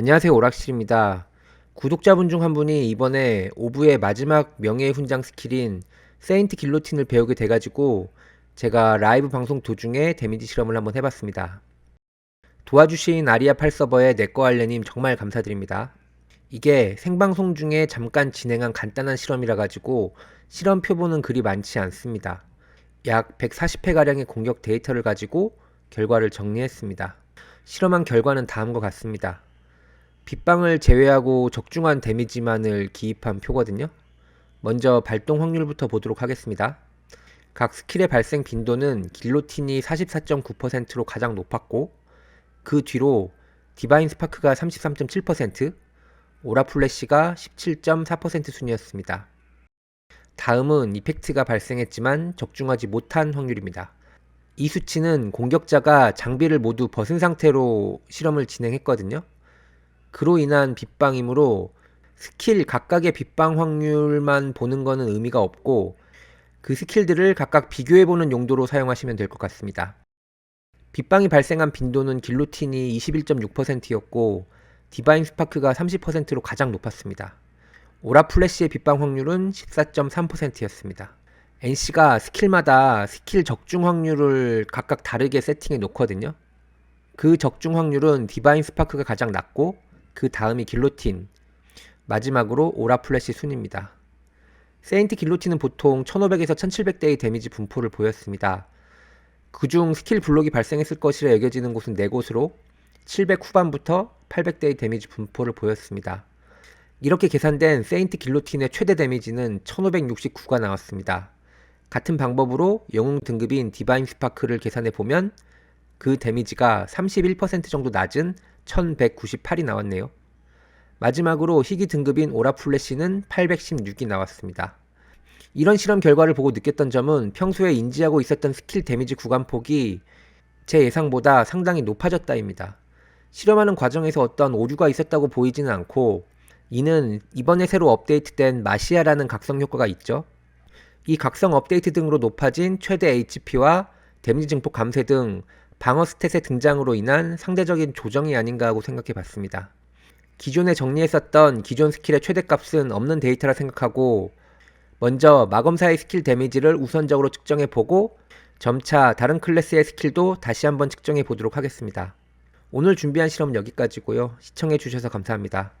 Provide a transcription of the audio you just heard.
안녕하세요 오락실입니다. 구독자분 중 한 분이 이번에 오브의 마지막 명예의 훈장 스킬인 세인트 길로틴을 배우게 돼가지고 제가 라이브 방송 도중에 데미지 실험을 한번 해봤습니다. 도와주신 아리아 8 서버의 내꺼알레님 정말 감사드립니다. 이게 생방송 중에 잠깐 진행한 간단한 실험이라 가지고 실험 표보는 그리 많지 않습니다. 약 140회가량의 공격 데이터를 가지고 결과를 정리했습니다. 실험한 결과는 다음과 같습니다. 빗방을 제외하고 적중한 데미지만을 기입한 표거든요. 먼저 발동 확률부터 보도록 하겠습니다. 각 스킬의 발생 빈도는 길로틴이 44.9%로 가장 높았고 그 뒤로 디바인 스파크가 33.7%, 오라 플래시가 17.4% 순이었습니다. 다음은 이펙트가 발생했지만 적중하지 못한 확률입니다. 이 수치는 공격자가 장비를 모두 벗은 상태로 실험을 진행했거든요. 그로 인한 빗방이므로 스킬 각각의 빗방 확률만 보는 것은 의미가 없고 그 스킬들을 각각 비교해보는 용도로 사용하시면 될 것 같습니다. 빗방이 발생한 빈도는 길로틴이 21.6%였고 디바인 스파크가 30%로 가장 높았습니다. 오라 플래시의 빗방 확률은 14.3%였습니다. NC가 스킬마다 스킬 적중 확률을 각각 다르게 세팅해 놓거든요. 그 적중 확률은 디바인 스파크가 가장 낮고 그 다음이 길로틴, 마지막으로 오라 플래시 순입니다. 세인트 길로틴은 보통 1500에서 1700대의 데미지 분포를 보였습니다. 그중 스킬 블록이 발생했을 것이라 여겨지는 곳은 4곳으로 700 후반부터 800대의 데미지 분포를 보였습니다. 이렇게 계산된 세인트 길로틴의 최대 데미지는 1569가 나왔습니다. 같은 방법으로 영웅 등급인 디바인 스파크를 계산해 보면 그 데미지가 31% 정도 낮은 1198이 나왔네요. 마지막으로 희귀 등급인 오라 플래시는 816이 나왔습니다. 이런 실험 결과를 보고 느꼈던 점은 평소에 인지하고 있었던 스킬 데미지 구간 폭이 제 예상보다 상당히 높아졌다입니다. 실험하는 과정에서 어떤 오류가 있었다고 보이지는 않고 이는 이번에 새로 업데이트된 마시아라는 각성 효과가 있죠. 이 각성 업데이트 등으로 높아진 최대 HP와 데미지 증폭 감쇄 등 방어 스탯의 등장으로 인한 상대적인 조정이 아닌가 하고 생각해 봤습니다. 기존에 정리했었던 기존 스킬의 최대값은 없는 데이터라 생각하고 먼저 마검사의 스킬 데미지를 우선적으로 측정해 보고 점차 다른 클래스의 스킬도 다시 한번 측정해 보도록 하겠습니다. 오늘 준비한 실험 여기까지고요. 시청해 주셔서 감사합니다.